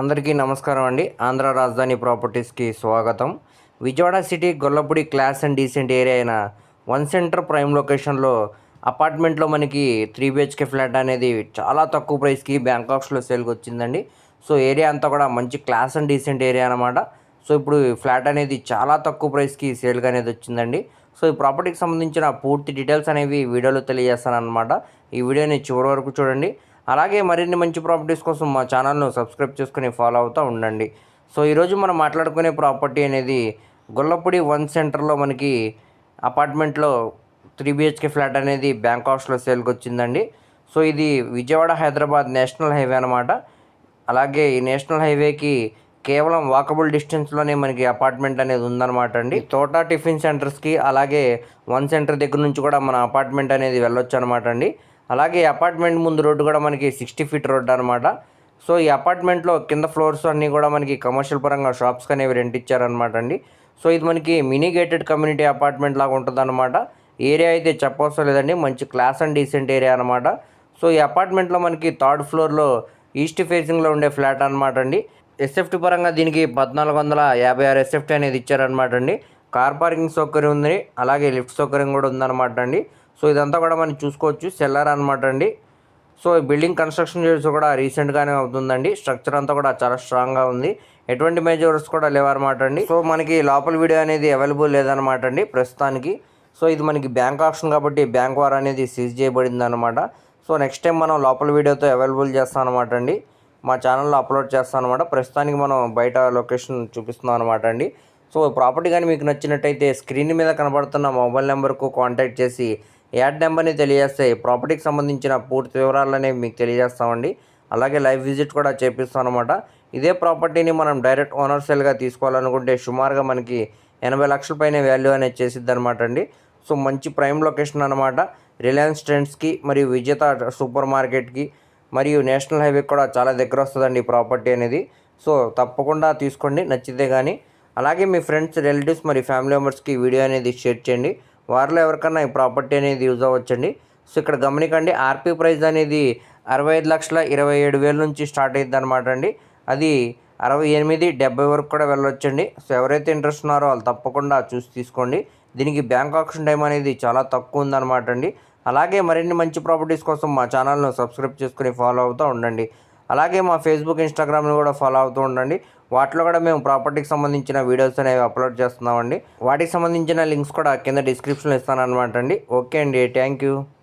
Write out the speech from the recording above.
అందరికీ నమస్కారం అండి. ఆంధ్ర రాజధాని ప్రాపర్టీస్కి స్వాగతం. Vijayawada city Gollapudi class and decent area అయిన వన్ సెంటర్ ప్రైమ్ లొకేషన్లో అపార్ట్మెంట్లో మనకి త్రీ బిహెచ్కే ఫ్లాట్ అనేది చాలా తక్కువ ప్రైస్కి బ్యాంకాక్స్లో సేల్కి వచ్చిందండి. సో ఏరియా అంతా కూడా మంచి క్లాస్ అండ్ డీసెంట్ ఏరియా అనమాట సో ఇప్పుడు ఫ్లాట్ అనేది చాలా తక్కువ ప్రైస్కి సేల్గా అనేది వచ్చిందండి. సో ఈ ప్రాపర్టీకి సంబంధించిన పూర్తి డీటెయిల్స్ అనేవి వీడియోలో తెలియజేస్తాను అనమాట ఈ వీడియోని చివరి వరకు చూడండి. అలాగే మరిన్ని మంచి ప్రాపర్టీస్ కోసం మా ఛానల్ను సబ్స్క్రైబ్ చేసుకుని ఫాలో అవుతూ ఉండండి. సో ఈరోజు మనం మాట్లాడుకునే ప్రాపర్టీ అనేది గొల్లపూడి వన్ సెంటర్లో మనకి అపార్ట్మెంట్లో త్రీ బిహెచ్కే ఫ్లాట్ అనేది బ్యాంకాక్స్లో సేల్కి వచ్చిందండి. సో ఇది విజయవాడ హైదరాబాద్ నేషనల్ హైవే అనమాట అలాగే ఈ నేషనల్ హైవేకి కేవలం వాకబుల్ డిస్టెన్స్లోనే మనకి అపార్ట్మెంట్ అనేది ఉందన్నమాట అండి. తోట టిఫిన్ సెంటర్స్కి అలాగే వన్ సెంటర్ దగ్గర నుంచి కూడా మన అపార్ట్మెంట్ అనేది వెళ్ళొచ్చు అనమాట అండి. అలాగే అపార్ట్మెంట్ ముందు రోడ్డు కూడా మనకి సిక్స్టీ ఫీట్ రోడ్డు అనమాట సో ఈ అపార్ట్మెంట్లో కింద ఫ్లోర్స్ అన్నీ కూడా మనకి కమర్షియల్ పరంగా షాప్స్ అనేవి రెంట్ ఇచ్చారనమాట అండి. సో ఇది మనకి మినీ గేటెడ్ కమ్యూనిటీ అపార్ట్మెంట్ లాగా ఉంటుందన్నమాట. ఏరియా అయితే చెప్పవసరం లేదండి. మంచి క్లాస్ అండ్ డీసెంట్ ఏరియా అనమాట సో ఈ అపార్ట్మెంట్లో మనకి థర్డ్ ఫ్లోర్లో ఈస్ట్ ఫేసింగ్లో ఉండే ఫ్లాట్ అనమాట అండి. ఎస్ఎఫ్టీ పరంగా దీనికి పద్నాలుగు వందల యాభై ఆరు ఎస్ఎఫ్టీ అనేది ఇచ్చారనమాట అండి. కార్ పార్కింగ్ సౌకర్యం ఉంది. అలాగే లిఫ్ట్ సౌకర్యం కూడా ఉందన్నమాట అండి. సో ఇదంతా కూడా మనం చూసుకోవచ్చు సెల్లర్ అనమాట అండి. సో ఈ బిల్డింగ్ కన్స్ట్రక్షన్ చేసి కూడా రీసెంట్గానే అవుతుందండి. స్ట్రక్చర్ అంతా కూడా చాలా స్ట్రాంగ్గా ఉంది. ఎటువంటి మేజర్స్ కూడా లేవన్నమాట అండి. సో మనకి లోపల వీడియో అనేది అవైలబుల్ లేదనమాట అండి ప్రస్తుతానికి. సో ఇది మనకి బ్యాంక్ ఆప్షన్ కాబట్టి బ్యాంక్ వార్ అనేది సీజ్ చేయబడింది అనమాట సో నెక్స్ట్ టైం మనం లోపల వీడియోతో అవైలబుల్ చేస్తాం అనమాట అండి. మా ఛానల్లో అప్లోడ్ చేస్తాం అనమాట ప్రస్తుతానికి మనం బయట లొకేషన్ చూపిస్తున్నాం అనమాట అండి. సో ప్రాపర్టీ కానీ మీకు నచ్చినట్టయితే స్క్రీన్ మీద కనబడుతున్న మొబైల్ నెంబర్కు కాంటాక్ట్ చేసి యాడ్ నెంబర్ని తెలియజేస్తే ప్రాపర్టీకి సంబంధించిన పూర్తి వివరాలు అనేవి మీకు తెలియజేస్తామండి. అలాగే లైవ్ విజిట్ కూడా చేపిస్తాం అనమాట ఇదే ప్రాపర్టీని మనం డైరెక్ట్ ఓనర్ సేల్గా తీసుకోవాలనుకుంటే సుమారుగా మనకి ఎనభై లక్షల పైన వాల్యూ అనేది చేసిద్ది అనమాట అండి. సో మంచి ప్రైమ్ లొకేషన్ అనమాట రిలయన్స్ ట్రెండ్స్కి మరియు విజేత సూపర్ మార్కెట్కి మరియు నేషనల్ హైవే కూడా చాలా దగ్గర వస్తుందండి ఈ ప్రాపర్టీ అనేది. సో తప్పకుండా తీసుకోండి నచ్చితే కానీ అలాగే మీ ఫ్రెండ్స్ రిలేటివ్స్ మరి ఫ్యామిలీ మెంబర్స్కి వీడియో అనేది షేర్ చేయండి. వారిలో ఎవరికన్నా ఈ ప్రాపర్టీ అనేది యూజ్ అవ్వచ్చండి. సో ఇక్కడ గమనికండి ఆర్పీ ప్రైస్ అనేది అరవై ఐదు లక్షల ఇరవై ఏడు వేల నుంచి స్టార్ట్ అయ్యింది అనమాట అండి. అది అరవై ఎనిమిది డెబ్బై వరకు కూడా వెళ్ళొచ్చండి. సో ఎవరైతే ఇంట్రెస్ట్ ఉన్నారో వాళ్ళు తప్పకుండా చూసి తీసుకోండి. దీనికి బ్యాంక్ ఆప్షన్ టైం అనేది చాలా తక్కువ ఉందన్నమాట అండి. అలాగే మరిన్ని మంచి ప్రాపర్టీస్ కోసం మా ఛానల్ను సబ్స్క్రైబ్ చేసుకుని ఫాలో అవుతూ ఉండండి. అలాగే మా ఫేస్బుక్ ఇన్స్టాగ్రామ్ని కూడా ఫాలో అవుతూ ఉండండి. వాటిలో కూడా మేము ప్రాపర్టీకి సంబంధించిన వీడియోస్ అనేవి అప్లోడ్ చేస్తున్నామండి. వాటికి సంబంధించిన లింక్స్ కూడా కింద డిస్క్రిప్షన్లో ఇస్తాను అనమాట అండి. ఓకే అండి. Thank you.